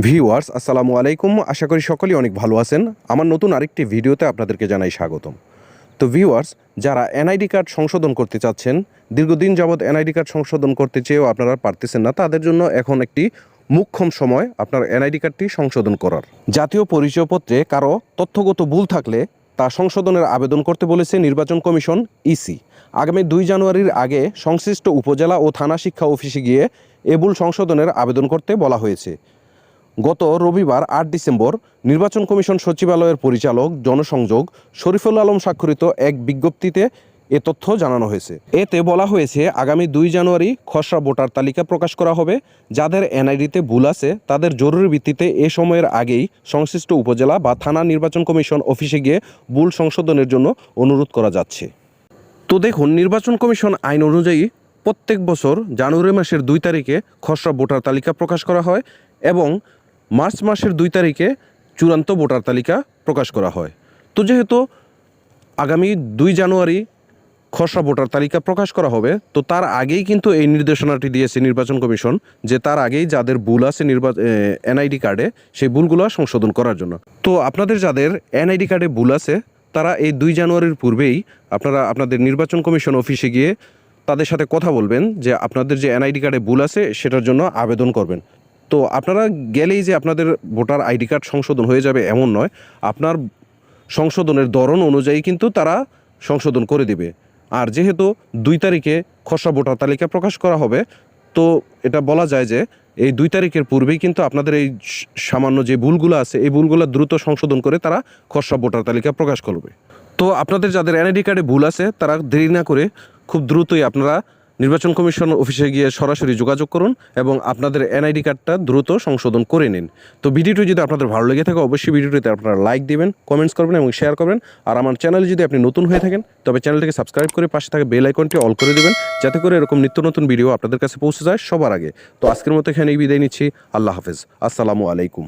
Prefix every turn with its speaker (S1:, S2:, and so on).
S1: Viewers, আসসালামু আলাইকুম। আশা করি সকলেই অনেক ভালো আছেন। আমার নতুন আরেকটি ভিডিওতে আপনাদেরকে জানাই স্বাগতম। তো ভিউয়ার্স, যারা এনআইডি কার্ড সংশোধন করতে চাচ্ছেন, দীর্ঘদিন যাবৎ এনআইডি কার্ড সংশোধন করতে চেয়েও আপনারা পারতেছেন না, তাদের জন্য এখন একটি মুখ্যম সময় আপনার এনআইডি কার্ডটি সংশোধন করার। জাতীয় পরিচয়পত্রে কারও তথ্যগত ভুল থাকলে তা সংশোধনের আবেদন করতে বলেছে নির্বাচন কমিশন ইসি। আগামী দুই জানুয়ারির আগে সংশ্লিষ্ট উপজেলা ও থানা শিক্ষা অফিসে গিয়ে এ ভুল সংশোধনের আবেদন করতে বলা হয়েছে। গত রবিবার আট ডিসেম্বর নির্বাচন কমিশন সচিবালয়ের পরিচালক জনসংযোগ শরীফুল আলম স্বাক্ষরিত এক বিজ্ঞপ্তিতে এ তথ্য জানানো হয়েছে। এতে বলা হয়েছে, আগামী দুই জানুয়ারি খসড়া ভোটার তালিকা প্রকাশ করা হবে। যাদের এনআইডিতে ভুল আছে, তাদের জরুরি ভিত্তিতে এ সময়ের আগেই সংশ্লিষ্ট উপজেলা বা থানা নির্বাচন কমিশন অফিসে গিয়ে ভুল সংশোধনের জন্য অনুরোধ করা যাচ্ছে। তো দেখুন, নির্বাচন কমিশন আইন অনুযায়ী প্রত্যেক বছর জানুয়ারি মাসের দুই তারিখে খসড়া ভোটার তালিকা প্রকাশ করা হয় এবং মার্চ মাসের দুই তারিখে চূড়ান্ত ভোটার তালিকা প্রকাশ করা হয়। তো যেহেতু আগামী দুই জানুয়ারি খসড়া ভোটার তালিকা প্রকাশ করা হবে, তো তার আগেই কিন্তু এই নির্দেশনাটি দিয়েছে নির্বাচন কমিশন যে তার আগেই যাদের ভুল আছে নির্বাচন এনআইডি কার্ডে সেই ভুলগুলো সংশোধন করার জন্য। তো আপনাদের যাদের এনআইডি কার্ডে ভুল আছে, তারা এই দুই জানুয়ারির পূর্বেই আপনারা, আপনাদের নির্বাচন কমিশন অফিসে গিয়ে তাদের সাথে কথা বলবেন যে আপনাদের যে এনআইডি কার্ডে ভুল আছে সেটার জন্য আবেদন করবেন। তো আপনারা গেলেই যে আপনাদের ভোটার আইডি কার্ড সংশোধন হয়ে যাবে এমন নয়। আপনার সংশোধনের ধরন অনুযায়ী কিন্তু তারা সংশোধন করে দিবে। আর যেহেতু দুই তারিখে খসড়া ভোটার তালিকা প্রকাশ করা হবে, তো এটা বলা যায় যে এই দুই তারিখের পূর্বেই কিন্তু আপনাদের এই সামান্য যে ভুলগুলো আছে, এই ভুলগুলো দ্রুত সংশোধন করে তারা খসড়া ভোটার তালিকা প্রকাশ করবে। তো আপনাদের যাদের এনআইডি কার্ডে ভুল আছে, তারা দেরি না করে খুব দ্রুতই আপনারা নির্বাচন কমিশন অফিসে গিয়ে সরাসরি যোগাযোগ করুন এবং আপনাদের এনআইডি কার্ডটা দ্রুত সংশোধন করে নিন। তো ভিডিওটি যদি আপনাদের ভালো লেগে থাকে, অবশ্যই ভিডিওটিতে আপনারা লাইক দিবেন, কমেন্টস করবেন এবং শেয়ার করবেন। আর আমার চ্যানেলে যদি আপনি নতুন হয়ে থাকেন, তবে চ্যানেলটিকে সাবস্ক্রাইব করে পাশে থাকা বেল আইকনটি অল করে দেবেন, যাতে করে এরকম নিত্য নতুন ভিডিও আপনাদের কাছে পৌঁছে যায় সবার আগে। তো আজকের মতো এখানেই বিদায় নিচ্ছি। আল্লাহ হাফেজ। আসসালামু আলাইকুম।